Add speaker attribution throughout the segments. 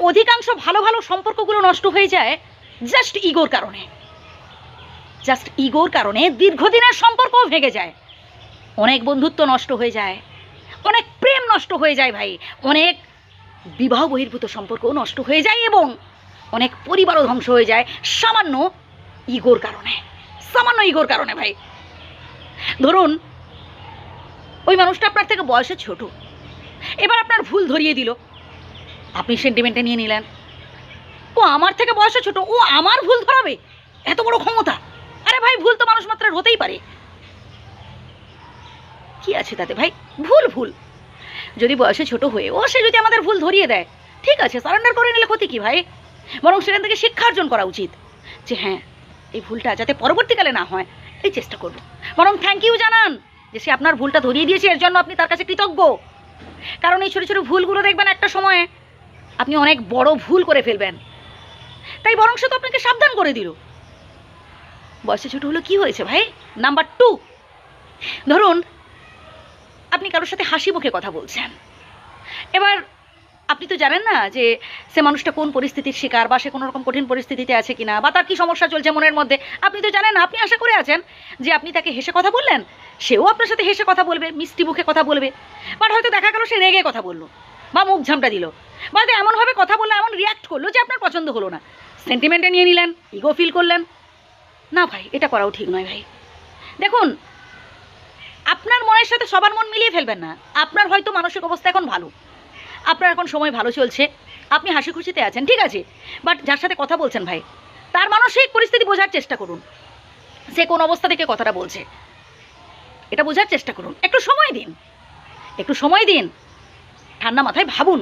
Speaker 1: অধিকাংশ ভালো ভালো সম্পর্কগুলো নষ্ট হয়ে যায় জাস্ট ইগোর কারণে। জাস্ট ইগোর কারণে দীর্ঘদিনের সম্পর্কও ভেঙে যায়। অনেক বন্ধুত্ব নষ্ট হয়ে যায়। অনেক প্রেম নষ্ট হয়ে যায় ভাই। অনেক বিবাহ বহির্ভূত সম্পর্কও নষ্ট হয়ে যায় এবং অনেক পরিবারও ধ্বংস হয়ে যায় সামান্য ইগোর কারণে। সামান্য ইগোর কারণে ভাই। ধরুন, ওই মানুষটা আপনার থেকে বয়সে ছোট। এবার আপনার ভুল ধরিয়ে দিল। আপনি সেন্টিমেন্টে নিয়ে নিলেন। ও আমার থেকে বয়সে ছোট, ও আমার ভুল ধরাবে, এত বড় ক্ষমতা। আরে ভাই, ভুল তো মানুষ মাত্রার হতেই পারে। কি আছে তাতে ভাই? ভুল ভুল। যদি বয়সে ছোট হয়ে ও, সে যদি আমাদের ভুল ধরিয়ে দেয়, ঠিক আছে সারেন্ডার করে নিলে ক্ষতি কি ভাই? বরং সেখান থেকে শিক্ষা অর্জন করা উচিত যে হ্যাঁ এই ভুলটা যাতে পরবর্তীকালে না হয়, এই চেষ্টা করব। বরং থ্যাংক ইউ জানান যে সে আপনার ভুলটা ধরিয়ে দিয়েছে, এর জন্য আপনি তার কাছে কৃতজ্ঞ। কারণ এই ছোটো ছোটো ভুলগুলো দেখবেন একটা সময়ে আপনি অনেক বড় ভুল করে ফেলবেন। তাই বরং সে তো আপনাকে সাবধান করে দিল। বয়সে ছোট হলো কি হয়েছে ভাই? নাম্বার টু ধরুন, আপনি কারোর সাথে হাসি মুখে কথা বলছেন। এবার, আপনি তো জানেন না যে সে মানুষটা কোন পরিস্থিতির শিকার বা সে কোনো রকম কঠিন পরিস্থিতিতে আছে কিনা বা তার কি সমস্যা চলছে মনের মধ্যে। আপনি তো জানেন না, আপনি আশা করে আছেন যে আপনি তাকে হেসে কথা বললেন। সেও আপনার সাথে হেসে কথা বলবে, মিষ্টি মুখে কথা বলবে। বাট হয়তো দেখা গেল সে রেগে কথা বলল। বা মুখ ঝামটা দিল। বা এমনভাবে কথা বলল, এমন রিয়াক্ট করল যে আপনার পছন্দ হলো না। সেন্টিমেন্টে নিয়ে নিলেন ইগো ফিল করলেন। না ভাই, এটা করাও ঠিক নয় ভাই। দেখুন, আপনার মনের সাথে সবার মন মিলিয়ে ফেলবেন না। আপনার হয়তো মানসিক অবস্থা এখন ভালো। আপনার এখন সময় ভালো চলছে। আপনি হাসি খুশিতে আছেন, ঠিক আছে? বাট যার সাথে কথা বলছেন ভাই, তার মানসিক পরিস্থিতি বোঝার চেষ্টা করুন। সে কোন অবস্থা থেকে কথাটা বলছে, এটা বোঝার চেষ্টা করুন। একটু সময় দিন। একটু সময় দিন। ঠান্ডা মাথায় ভাবুন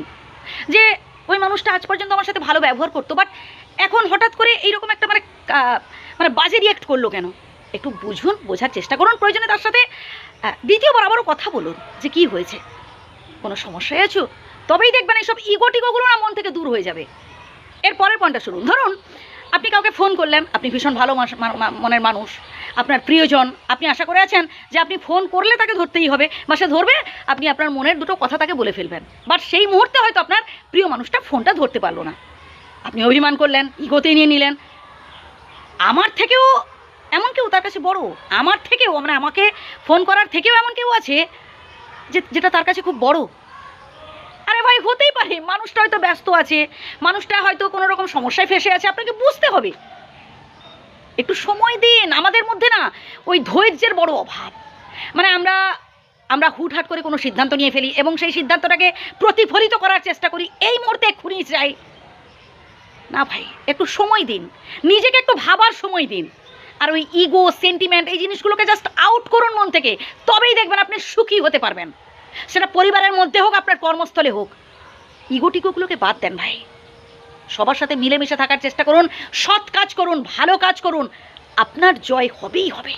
Speaker 1: যে ওই মানুষটা আজ পর্যন্ত আমার সাথে ভালো ব্যবহার করতো বাট এখন হঠাৎ করে এইরকম একটা মানে মানে বাজে রিয়াক্ট করল কেন? একটু বুঝুন, বোঝার চেষ্টা করুন, প্রয়োজনে তার সাথে দ্বিতীয়বার আবারও কথা বলুন যে কি হয়েছে। কোনো সমস্যায় আছো? তবেই দেখবেন এইসব ইগো টিগোগুলো না মন থেকে দূর হয়ে যাবে। এর পরের পয়েন্টটা শুনুন। ধরুন, আপনি কাউকে ফোন করলেন, আপনি ভীষণ ভালো মনের মানুষ। আপনার প্রিয়জন। আপনি আশা করে আছেন যে আপনি ফোন করলে তাকে ধরতেই হবে, বা সে ধরবে, আপনি আপনার মনের দুটো কথা তাকে বলে ফেলবেন। বাট সেই মুহূর্তে হয়তো আপনার প্রিয় মানুষটা ফোনটা ধরতে পারল না। আপনি অভিমান করলেন, ইগোতেই নিয়ে নিলেন। আমার থেকেও এমন কেউ তার কাছে বড়? আমার থেকেও মানে আমাকে ফোন করার থেকেও এমন কেউ আছে যে, যেটা তার কাছে খুব বড়? আরে ভাই, হতেই পারে। মানুষটা হয়তো ব্যস্ত আছে, মানুষটা হয়তো কোনো রকম সমস্যায় ফেসে আছে, আপনাকে বুঝতে হবে। একটু সময় দিন, আমাদের মধ্যে না ওই ধৈর্যের বড় অভাব। মানে আমরা আমরা হুটহাট করে কোনো সিদ্ধান্ত নিয়ে ফেলি এবং সেই সিদ্ধান্তটাকে প্রতিফলিত করার চেষ্টা করি। এই মুহূর্তে এক্ষুনি চাই না ভাই, একটু সময় দিন। নিজেকে একটু ভাবার সময় দিন। আর ওই ইগো সেন্টিমেন্ট এই জিনিসগুলোকে জাস্ট আউট করুন মন থেকে, তবেই দেখবেন আপনি সুখী হতে পারবেন। সেটা পরিবারের মধ্যে হোক, আপনার কর্মস্থলে হোক। ইগো টিগোগুলোকে বাদ দেন ভাই। সবার সাথে মিলেমিশে থাকার চেষ্টা করুন, সৎ কাজ করুন, ভালো কাজ করুন, আপনার জয় হবেই হবে।